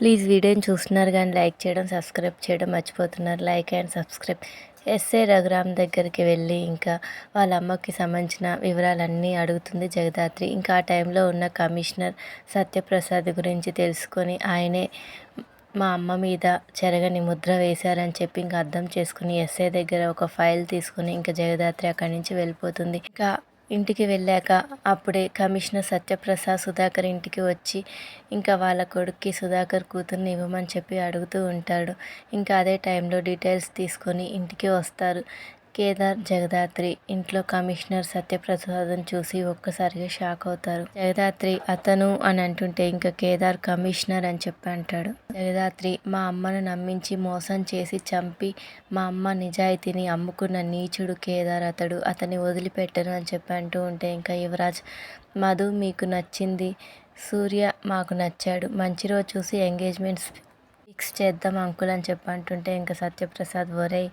Please వీడియోని చూస్తున్నారు కానీ లైక్ చేయడం సబ్స్క్రైబ్ చేయడం మర్చిపోతున్నారు. Like and subscribe. S A Raghuram దగ్గరికి వెళ్ళి ఇంకా వాళ్ళ అమ్మకి సంబంధించిన వివరాలన్నీ అడుగుతుంది జగదాత్రి. ఇంకా ఆ టైంలో ఉన్న కమిషనర్ సత్యప్రసాద్ గురించి తెలుసుకొని ఆయనే మా అమ్మ మీద చెరగని ముద్ర వేశారని చెప్పి ఇంకా అర్థం చేసుకుని ఎస్ఐ దగ్గర ఒక ఫైల్ తీసుకుని ఇంకా జగదాత్రి అక్కడి నుంచి వెళ్ళిపోతుంది. ఇంకా ఇంటికి వెళ్ళాక అప్పుడే కమిషనర్ సత్యప్రసాద్ సుధాకర్ ఇంటికి వచ్చి ఇంకా వాళ్ళ కొడుక్కి సుధాకర్ కూతుర్ని ఇవ్వమని చెప్పి అడుగుతూ ఉంటాడు. ఇంకా అదే టైంలో డీటెయిల్స్ తీసుకొని ఇంటికి వస్తారు. కేదార్ జగదాత్రి ఇంట్లో కమిషనర్ సత్యప్రసాద్ని చూసి ఒక్కసారిగా షాక్ అవుతారు. జగదాత్రి అతను అని అంటుంటే ఇంకా కేదార్ కమిషనర్ అని చెప్పి అంటాడు. జగదాత్రి మా అమ్మను నమ్మించి మోసం చేసి చంపి మా అమ్మ నిజాయితీని అమ్ముకున్న నీచుడు కేదార్ అతడు. అతన్ని వదిలిపెట్టను అని చెప్పి అంటూ ఉంటే ఇంకా యువరాజ్ మధు మీకు నచ్చింది. సూర్య మాకు నచ్చాడు. మంచి రోజు చూసి ఎంగేజ్మెంట్స్ ఫిక్స్ చేద్దాం అంకుల్ అని చెప్పి అంటుంటే ఇంకా సత్యప్రసాద్ వరై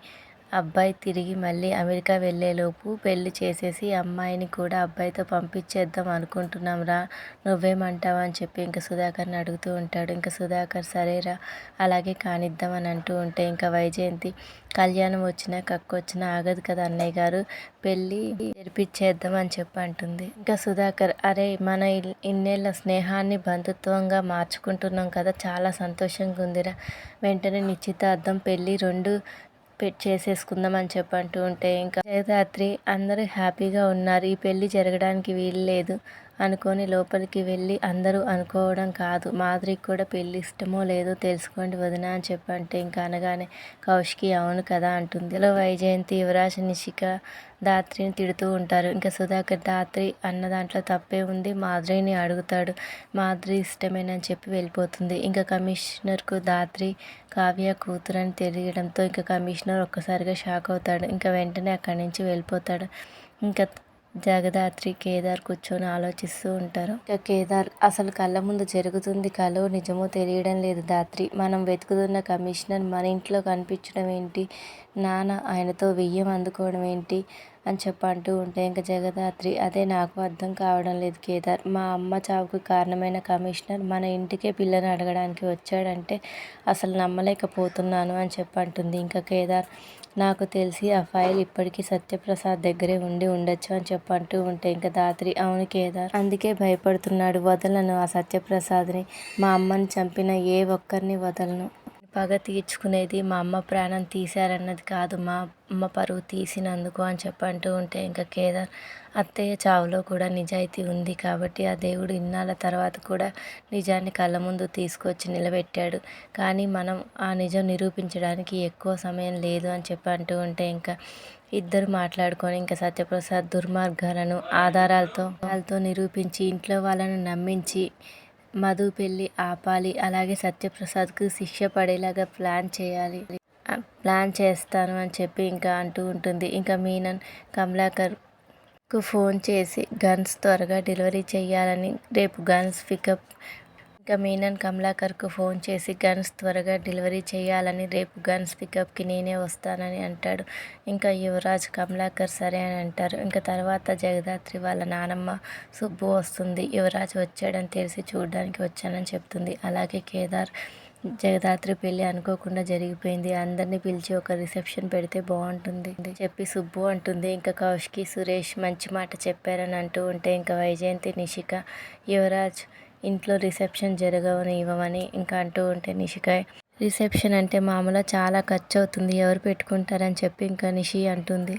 అబ్బాయి తిరిగి మళ్ళీ అమెరికా వెళ్ళేలోపు పెళ్ళి చేసేసి అమ్మాయిని కూడా అబ్బాయితో పంపించేద్దాం అనుకుంటున్నాం రా. నువ్వేమంటావు అని చెప్పి ఇంకా సుధాకర్ని అడుగుతూ ఉంటాడు. ఇంకా సుధాకర్ సరేరా అలాగే కానిద్దాం అని అంటూ ఉంటే ఇంకా వైజయంతి కళ్యాణం వచ్చినా కక్కు వచ్చినా ఆగదు కదా అన్నయ్య గారు. పెళ్ళి జరిపించేద్దాం అని చెప్పి అంటుంది. ఇంకా సుధాకర్ అరే మన ఇన్నేళ్ళ స్నేహాన్ని బంధుత్వంగా మార్చుకుంటున్నాం కదా చాలా సంతోషంగా ఉందిరా వెంటనే నిశ్చితార్థం పెళ్ళి రెండు పెట్ చేసేసుకుందాం అని చెప్పి అంటూ ఉంటే ఇంకా జగదాత్రి అందరూ హ్యాపీగా ఉన్నారు. ఈ పెళ్ళి జరగడానికి వీలు లేదు. అనుకొని లోపలికి వెళ్ళి అందరూ అనుకోవడం కాదు. మాధురికి కూడా పెళ్ళి ఇష్టమో లేదో తెలుసుకోండి వదిన అని చెప్పంటే ఇంకా అనగానే కౌశికి అవును కదా అంటుంది. ఇలా వైజయంతి యువరాజ్ నిషిక దాత్రిని తిడుతూ ఉంటారు. ఇంకా సుధాకర్ దాత్రి అన్న దాంట్లో తప్పే ఉంది. మాధురిని అడుగుతాడు మాధురి ఇష్టమేనని చెప్పి వెళ్ళిపోతుంది. ఇంకా కమిషనర్కు దాత్రి కావ్య కూతురు అని తెలియడంతో ఇంకా కమిషనర్ ఒక్కసారిగా షాక్ అవుతాడు. ఇంకా వెంటనే అక్కడి నుంచి వెళ్ళిపోతాడు. ఇంకా జగదాత్రి కేదార్ కూర్చొని ఆలోచిస్తూ ఉంటారు. ఇక కేదార్ అసలు కళ్ళ ముందు జరుగుతుంది కలో నిజమో తెలియడం లేదు. దాత్రి మనం వెతుకుతున్న కమిషనర్ మన ఇంట్లో కనిపించడం ఏంటి? నాన్న ఆయనతో వెయ్యం అందుకోవడం ఏంటి? అని చెప్పి అంటూ ఉంటే ఇంకా జగదాత్రి అదే నాకు అర్థం కావడం లేదు కేదార్. మా అమ్మ చావుకు కారణమైన కమిషనర్ మన ఇంటికే పిల్లని అడగడానికి వచ్చాడంటే అసలు నమ్మలేకపోతున్నాను అని చెప్పి అంటుంది. ఇంకా కేదార్ నాకు తెలిసి ఆ ఫైల్ ఇప్పటికీ సత్యప్రసాద్ దగ్గరే ఉండి ఉండొచ్చు అని చెప్పంటూ ఉంటే ఇంకా దాత్రి అవును కేదార్. అందుకే భయపడుతున్నాడు. వదలను ఆ సత్యప్రసాద్ని. మా అమ్మని చంపిన ఏ ఒక్కరిని వదలను. పగ తీర్చుకునేది మా అమ్మ ప్రాణం తీశారన్నది కాదు మా అమ్మ పరువు తీసినందుకు అని చెప్పి అంటూ ఉంటే ఇంకా కేదార్ అత్తయ్య చావులో కూడా నిజాయితీ ఉంది కాబట్టి ఆ దేవుడు ఇన్నాళ్ళ తర్వాత కూడా నిజాన్ని కళ్ళ ముందు తీసుకొచ్చి నిలబెట్టాడు. కానీ మనం ఆ నిజం నిరూపించడానికి ఎక్కువ సమయం లేదు అని చెప్పి అంటూ ఉంటే ఇంకా ఇద్దరు మాట్లాడుకొని ఇంకా సత్యప్రసాద్ దుర్మార్గాలను ఆధారాలతో వాళ్ళతో నిరూపించి ఇంట్లో వాళ్ళని నమ్మించి మధు పెళ్ళి ఆపాలి. అలాగే సత్యప్రసాద్కు శిక్ష పడేలాగా ప్లాన్ చేయాలి. ప్లాన్ చేస్తాను అని చెప్పి ఇంకా అంటూ ఉంటుంది. ఇంకా మీనన్ కమలాకర్కు ఫోన్ చేసి గన్స్ త్వరగా డెలివరీ చేయాలని రేపు గన్స్ పికప్ ఇంకా మీనన్ కమలాకర్కు ఫోన్ చేసి గన్స్ త్వరగా డెలివరీ చేయాలని రేపు గన్స్ పికప్కి నేనే వస్తానని అంటాడు. ఇంకా యువరాజ్ కమలాకర్ సరే అని అంటారు. ఇంకా తర్వాత జగదాత్రి వాళ్ళ నానమ్మ సుబ్బు వస్తుంది. యువరాజ్ వచ్చాడని తెలిసి చూడడానికి వచ్చానని చెప్తుంది. అలాగే కేదార్ జగదాత్రి పెళ్ళి అనుకోకుండా జరిగిపోయింది. అందరినీ పిలిచి ఒక రిసెప్షన్ పెడితే బాగుంటుంది చెప్పి సుబ్బు అంటుంది. ఇంకా కౌష్కి సురేష్ మంచి మాట చెప్పారని అంటూ ఉంటే ఇంకా వైజయంతి నిషిక యువరాజ్ ఇంట్లో రిసెప్షన్ జరగవని ఇవ్వమని ఇంకా అంటూ ఉంటే నిషికాయ్ రిసెప్షన్ అంటే మామూలుగా చాలా ఖర్చు అవుతుంది ఎవరు పెట్టుకుంటారని చెప్పి ఇంకా నిషి అంటుంది.